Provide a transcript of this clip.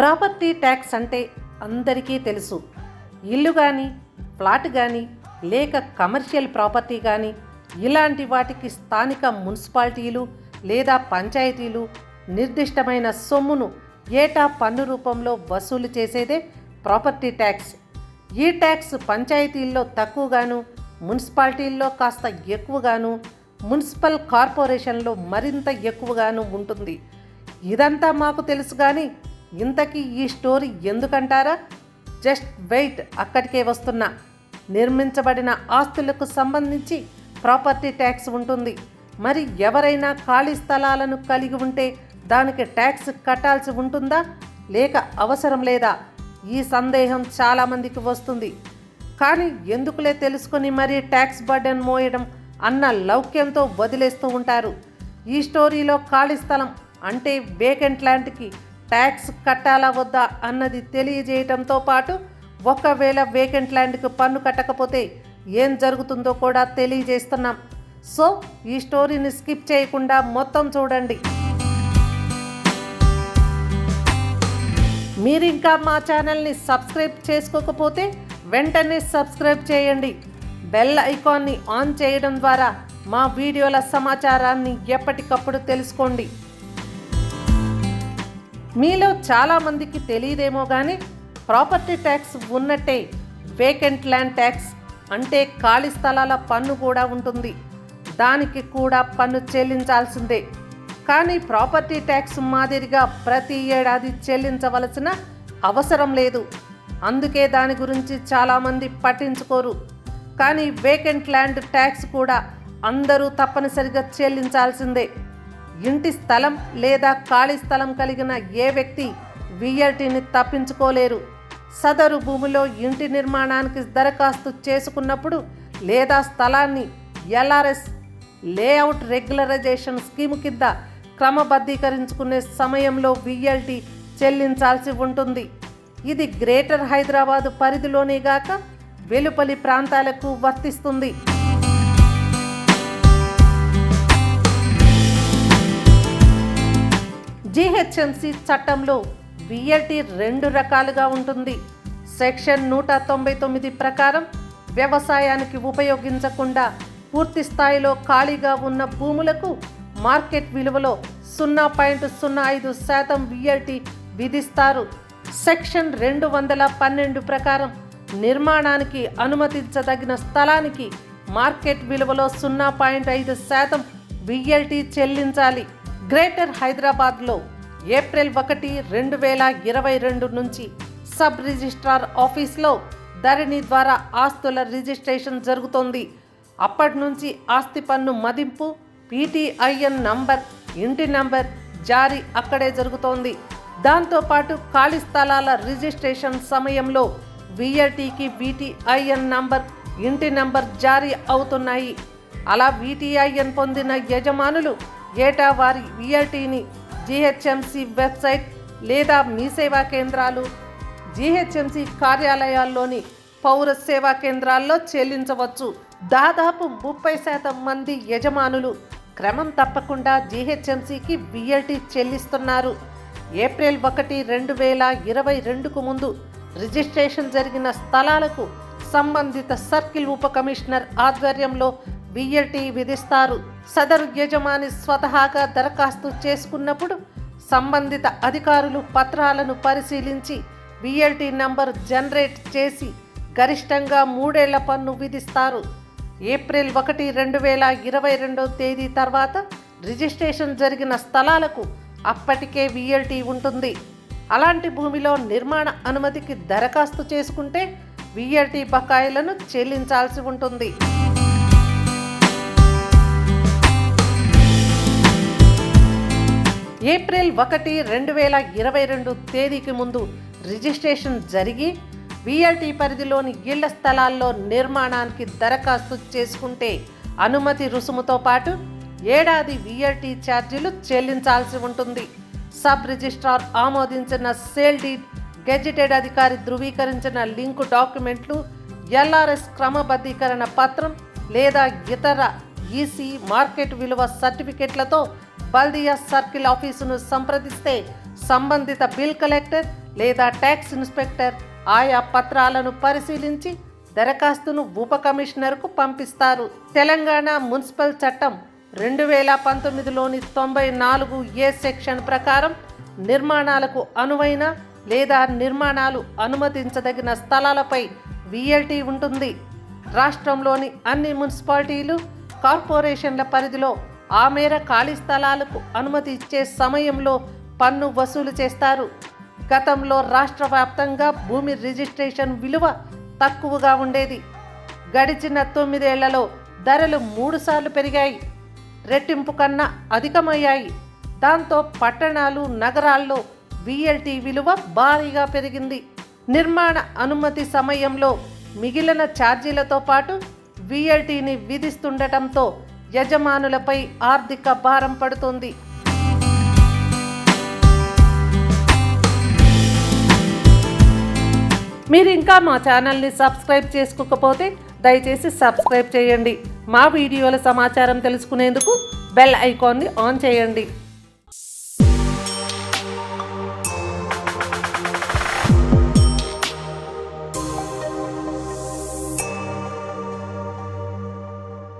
Property tax అంటే అందరికీ తెలుసు. ఇల్లు కానీ ఫ్లాట్ కానీ లేక కమర్షియల్ ప్రాపర్టీ కానీ ఇలాంటి వాటికి స్థానిక మున్సిపాలిటీలు లేదా పంచాయతీలు నిర్దిష్టమైన సొమ్మును ఏటా పన్ను రూపంలో వసూలు చేసేదే ప్రాపర్టీ ట్యాక్స్. ఈ ట్యాక్స్ పంచాయతీల్లో తక్కువగాను మున్సిపాలిటీల్లో కాస్త ఎక్కువగాను మున్సిపల్ కార్పొరేషన్లో మరింత ఎక్కువగాను ఉంటుంది. ఇదంతా మాకు తెలుసు కానీ ఇంతకీ ఈ స్టోరీ ఎందుకంటారా? జస్ట్ వెయిట్ అక్కడికే వస్తున్నా నిర్మించబడిన ఆస్తులకు సంబంధించి ప్రాపర్టీ ట్యాక్స్ ఉంటుంది. మరి ఎవరైనా ఖాళీ స్థలాలను కలిగి ఉంటే దానికి ట్యాక్స్ కట్టాల్సి ఉంటుందా? లేక అవసరం లేదా? ఈ సందేహం చాలామందికి వస్తుంది. కానీ ఎందుకులే తెలుసుకొని మరీ ట్యాక్స్ బర్డెన్ మోయడం అన్న లౌక్యంతో వదిలేస్తూ ఉంటారు. ఈ స్టోరీలో ఖాళీ స్థలం అంటే వేకెంట్ ల్యాండ్కి ట్యాక్స్ కట్టాలా వద్దా అన్నది తెలియజేయటంతో పాటు ఒకవేళ వేకెంట్ ల్యాండ్కి పన్ను కట్టకపోతే ఏం జరుగుతుందో కూడా తెలియజేస్తున్నాం. సో ఈ స్టోరీని స్కిప్ చేయకుండా మొత్తం చూడండి. మీరు ఇంకా మా ఛానల్ని సబ్స్క్రైబ్ చేసుకోకపోతే వెంటనే సబ్స్క్రైబ్ చేయండి. బెల్ ఐకాన్ని ఆన్ చేయడం ద్వారా మా వీడియోల సమాచారాన్ని ఎప్పటికప్పుడు తెలుసుకోండి. మీలో చాలామందికి తెలియదేమో కానీ ప్రాపర్టీ ట్యాక్స్ ఉన్నట్టే వేకెంట్ ల్యాండ్ ట్యాక్స్ అంటే ఖాళీ స్థలాల పన్ను కూడా ఉంటుంది. దానికి కూడా పన్ను చెల్లించాల్సిందే. కానీ ప్రాపర్టీ ట్యాక్స్ మాదిరిగా ప్రతి ఏడాది చెల్లించవలసిన అవసరం లేదు. అందుకే దాని గురించి చాలామంది పట్టించుకోరు. కానీ వేకెంట్ ల్యాండ్ ట్యాక్స్ కూడా అందరూ తప్పనిసరిగా చెల్లించాల్సిందే. ఇంటి స్థలం లేదా ఖాళీ స్థలం కలిగిన ఏ వ్యక్తి విఎల్టీని తప్పించుకోలేరు. సదరు భూమిలో ఇంటి నిర్మాణానికి దరఖాస్తు చేసుకున్నప్పుడు లేదా స్థలాన్ని ఎల్ఆర్ఎస్ లేఅవుట్ రెగ్యులరైజేషన్ స్కీమ్ కింద క్రమబద్ధీకరించుకునే సమయంలో విఎల్టీ చెల్లించాల్సి ఉంటుంది. ఇది గ్రేటర్ హైదరాబాదు పరిధిలోనే గాక వెలుపలి ప్రాంతాలకు వర్తిస్తుంది. జీహెచ్ఎంసి చట్టంలో విఎల్టీ రెండు రకాలుగా ఉంటుంది. సెక్షన్ నూట తొంభై తొమ్మిది ప్రకారం వ్యవసాయానికి ఉపయోగించకుండా పూర్తి స్థాయిలో ఖాళీగా ఉన్న భూములకు మార్కెట్ విలువలో సున్నా పాయింట్ సున్నా ఐదు శాతం విఎల్టీ విధిస్తారు. సెక్షన్ రెండు వందల పన్నెండు ప్రకారం నిర్మాణానికి అనుమతించదగిన స్థలానికి మార్కెట్ విలువలో సున్నా పాయింట్ ఐదు శాతం విఎల్టీ చెల్లించాలి. గ్రేటర్ హైదరాబాద్లో ఏప్రిల్ ఒకటి రెండు వేల ఇరవై రెండు నుంచి సబ్ రిజిస్ట్రార్ ఆఫీస్లో ధరణి ద్వారా ఆస్తుల రిజిస్ట్రేషన్ జరుగుతోంది. అప్పటి నుంచి ఆస్తి పన్ను మదింపు పీటీఐఎన్ నంబర్ ఇంటి నంబర్ జారీ అక్కడే జరుగుతోంది. దాంతోపాటు ఖాళీ స్థలాల రిజిస్ట్రేషన్ సమయంలో విఆర్టీకి విటిఐఎన్ నంబర్ ఇంటి నంబర్ జారీ అవుతున్నాయి. అలా విటిఐఎన్ పొందిన యజమానులు ఏటా వారి విఆర్టీని జీహెచ్ఎంసి వెబ్సైట్ లేదా మీ సేవా కేంద్రాలు జిహెచ్ఎంసి కార్యాలయాల్లోని పౌర సేవా కేంద్రాల్లో చెల్లించవచ్చు. దాదాపు ముప్పై శాతం మంది యజమానులు క్రమం తప్పకుండా జీహెచ్ఎంసీకి విఎల్టీ చెల్లిస్తున్నారు. ఏప్రిల్ ఒకటి రెండు వేల ఇరవై రెండుకు ముందు రిజిస్ట్రేషన్ జరిగిన స్థలాలకు సంబంధిత సర్కిల్ ఉప కమిషనర్ ఆధ్వర్యంలో విఎల్టీ విధిస్తారు. సదరు యజమాని స్వతహాగా దరఖాస్తు చేసుకున్నప్పుడు సంబంధిత అధికారులు పత్రాలను పరిశీలించి విఎల్టీ నంబర్ జనరేట్ చేసి గరిష్టంగా మూడేళ్ళ పన్ను విధిస్తారు. ఏప్రిల్ ఒకటి రెండు వేల ఇరవై రెండో తేదీ తర్వాత రిజిస్ట్రేషన్ జరిగిన స్థలాలకు అప్పటికే విఎల్టీ ఉంటుంది. అలాంటి భూమిలో నిర్మాణ అనుమతికి దరఖాస్తు చేసుకుంటే విఎల్టీ బకాయిలను చెల్లించాల్సి ఉంటుంది. ఏప్రిల్ ఒకటి రెండు వేల ఇరవై రెండు తేదీకి ముందు రిజిస్ట్రేషన్ జరిగి విఎల్టీ పరిధిలోని ఇళ్ళ స్థలాల్లో నిర్మాణానికి దరఖాస్తు చేసుకుంటే అనుమతి రుసుముతో పాటు ఏడాది విఎల్టీ ఛార్జీలు చెల్లించాల్సి ఉంటుంది. సబ్ రిజిస్ట్రార్ ఆమోదించిన సేల్ డీడ్ గెజిటెడ్ అధికారి ధృవీకరించిన లింకు డాక్యుమెంట్లు ఎల్ఆర్ఎస్ క్రమబద్ధీకరణ పత్రం లేదా ఇతర ఈసీ మార్కెట్ విలువ సర్టిఫికెట్లతో బల్దియా సర్కిల్ ఆఫీసును సంప్రదిస్తే సంబంధిత బిల్ కలెక్టర్ లేదా ట్యాక్స్ ఇన్స్పెక్టర్ ఆయా పత్రాలను పరిశీలించి దరఖాస్తును ఉప కమిషనర్కు పంపిస్తారు. తెలంగాణ మున్సిపల్ చట్టం రెండు వేల పంతొమ్మిదిలోని తొంభై నాలుగు ఏ సెక్షన్ ప్రకారం నిర్మాణాలకు అనువైన లేదా నిర్మాణాలు అనుమతించదగిన స్థలాలపై విఎల్టీ ఉంటుంది. రాష్ట్రంలోని అన్ని మున్సిపాలిటీలు కార్పొరేషన్ల పరిధిలో ఆ మేర ఖాళీ స్థలాలకు అనుమతి ఇచ్చే సమయంలో పన్ను వసూలు చేస్తారు. గతంలో రాష్ట్ర వ్యాప్తంగా భూమి రిజిస్ట్రేషన్ విలువ తక్కువగా ఉండేది. గడిచిన తొమ్మిదేళ్ళలో ధరలు మూడుసార్లు పెరిగాయి. రెట్టింపు కన్నా అధికమయ్యాయి. దాంతో పట్టణాలు నగరాల్లో విఎల్టీ విలువ భారీగా పెరిగింది. నిర్మాణ అనుమతి సమయంలో మిగిలిన ఛార్జీలతో పాటు విఎల్టీని విధిస్తుండటంతో యజమానులపై ఆర్థిక భారం పడుతుంది. మీరు ఇంకా మా ఛానల్ని సబ్స్క్రైబ్ చేసుకోకపోతే దయచేసి సబ్స్క్రైబ్ చేయండి. మా వీడియోల సమాచారం తెలుసుకునేందుకు బెల్ ఐకాన్ని ఆన్ చేయండి.